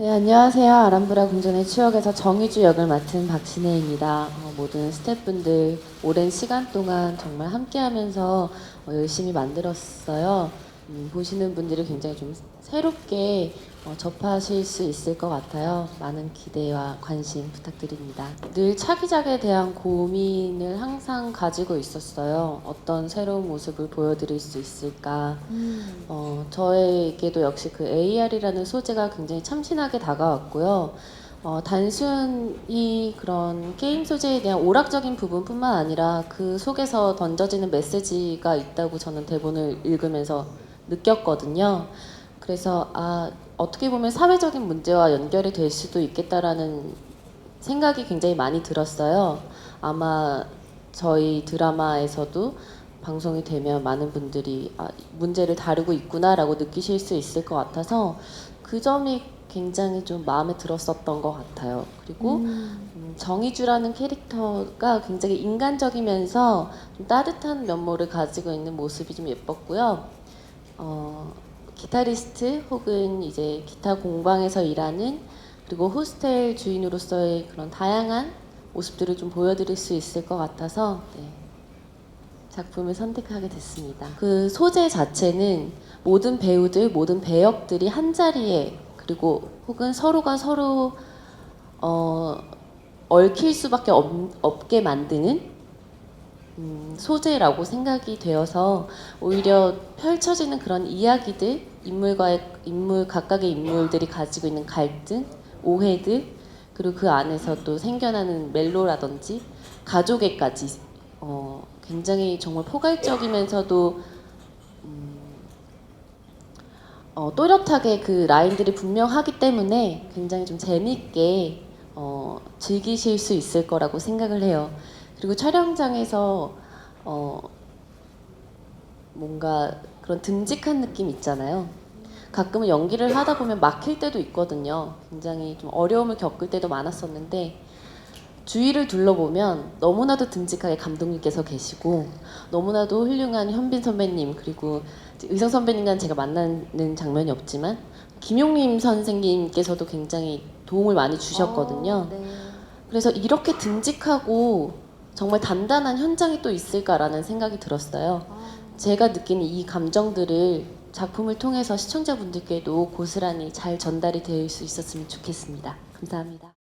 네, 안녕하세요. 아람브라 궁전의 추억에서 정의주 역을 맡은 박신혜입니다. 어, 모든 스태프분들 오랜 시간 동안 정말 함께하면서 어, 열심히 만들었어요. 음, 보시는 분들이 굉장히 좀 새롭게 어, 접하실 수 있을 것 같아요. 많은 기대와 관심 부탁드립니다. 늘 차기작에 대한 고민을 항상 가지고 있었어요. 어떤 새로운 모습을 보여드릴 수 있을까. 어, 저에게도 역시 그 AR이라는 소재가 굉장히 참신하게 다가왔고요. 어, 단순히 그런 게임 소재에 대한 오락적인 부분뿐만 아니라 그 속에서 던져지는 메시지가 있다고 저는 대본을 읽으면서 느꼈거든요. 그래서 아, 어떻게 보면 사회적인 문제와 연결이 될 수도 있겠다라는 생각이 굉장히 많이 들었어요. 아마 저희 드라마에서도 방송이 되면 많은 분들이 아, 문제를 다루고 있구나라고 느끼실 수 있을 것 같아서 그 점이 굉장히 좀 마음에 들었었던 것 같아요. 그리고 음, 정의주라는 캐릭터가 굉장히 인간적이면서 좀 따뜻한 면모를 가지고 있는 모습이 좀 예뻤고요. 어, 기타리스트 혹은 이제 기타 공방에서 일하는 그리고 호스텔 주인으로서의 그런 다양한 모습들을 좀 보여드릴 수 있을 것 같아서 네, 작품을 선택하게 됐습니다. 그 소재 자체는 모든 배우들, 모든 배역들이 한 자리에 그리고 혹은 서로가 서로 어, 얽힐 수밖에 없, 없게 만드는 음, 소재라고 생각이 되어서 오히려 펼쳐지는 그런 이야기들, 인물과의 인물 각각의 인물들이 가지고 있는 갈등, 오해들, 그리고 그 안에서 또 생겨나는 멜로라든지 가족애까지 어, 굉장히 정말 포괄적이면서도 음, 어, 또렷하게 그 라인들이 분명하기 때문에 굉장히 좀 재미있게 어, 즐기실 수 있을 거라고 생각을 해요. 그리고 촬영장에서 어, 뭔가 그런 듬직한 느낌 있잖아요. 가끔은 연기를 하다 보면 막힐 때도 있거든요. 굉장히 좀 어려움을 겪을 때도 많았었는데 주위를 둘러보면 너무나도 듬직하게 감독님께서 계시고 너무나도 훌륭한 현빈 선배님 그리고 의성 선배님과는 제가 만나는 장면이 없지만 김용림 선생님께서도 굉장히 도움을 많이 주셨거든요. 네. 그래서 이렇게 듬직하고 정말 단단한 현장이 또 있을까라는 생각이 들었어요. 제가 느끼는 이 감정들을 작품을 통해서 시청자분들께도 고스란히 잘 전달이 될 수 있었으면 좋겠습니다. 감사합니다.